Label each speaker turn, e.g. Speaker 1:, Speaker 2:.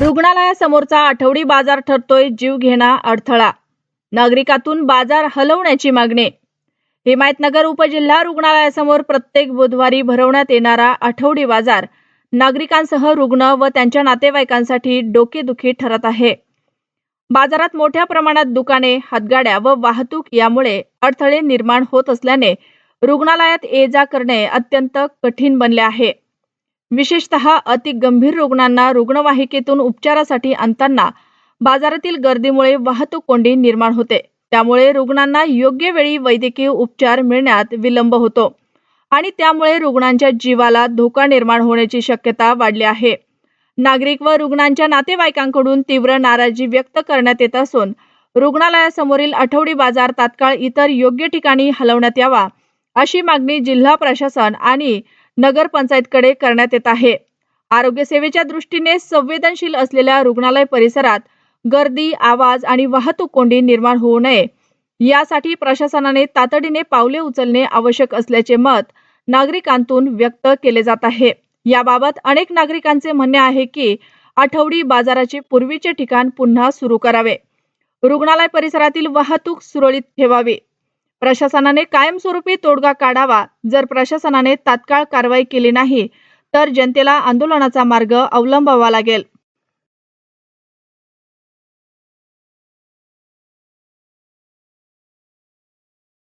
Speaker 1: रुग्णालयासमोरचा आठवडी बाजार ठरतोय जीव घेणा अडथळा. नागरिकातून बाजार हलवण्याची मागणी. हिमायतनगर उपजिल्हा रुग्णालयासमोर प्रत्येक बुधवारी भरवण्यात येणारा आठवडी बाजार नागरिकांसह रुग्ण व त्यांच्या नातेवाईकांसाठी डोकेदुखी ठरत आहे. बाजारात मोठ्या प्रमाणात दुकाने हातगाड्या व वाहतूक यामुळे अडथळे निर्माण होत असल्याने रुग्णालयात ये जा करणे अत्यंत कठीण बनले आहे. विशेषतः अति गंभीर रुग्णांना रुग्णवाहिकेतून उपचारासाठी आणताना बाजारातील गर्दीमुळे वाहतूक कोंडी निर्माण होते. त्यामुळे रुग्णांना योग्य वेळी वैद्यकीय उपचार मिळण्यात विलंब होतो आणि त्यामुळे रुग्णांच्या जीवाला धोका निर्माण होण्याची शक्यता वाढली आहे. नागरिक व रुग्णांच्या नातेवाईकांकडून तीव्र नाराजी व्यक्त करण्यात येत असून रुग्णालयासमोरील आठवडी बाजार तात्काळ इतर योग्य ठिकाणी हलवण्यात यावा अशी मागणी जिल्हा प्रशासन आणि नगरपंचायतकडे करण्यात येत आहे. आरोग्य सेवेच्या दृष्टीने संवेदनशील असलेल्या रुग्णालय परिसरात गर्दी आवाज आणि वाहतूक कोंडी निर्माण होऊ नये. यासाठी प्रशासनाने तातडीने पावले उचलणे आवश्यक असल्याचे मत नागरिकांतून व्यक्त केले जात आहे. याबाबत अनेक नागरिकांचे म्हणणे आहे की आठवडी बाजाराचे पूर्वीचे ठिकाण पुन्हा सुरू करावे. रुग्णालय परिसरातील वाहतूक सुरळीत ठेवावी. प्रशासनाने कायमस्वरूपी तोडगा काढावा. जर प्रशासनाने तात्काळ कारवाई केली नाही तर जनतेला आंदोलनाचा मार्ग अवलंबावा लागेल.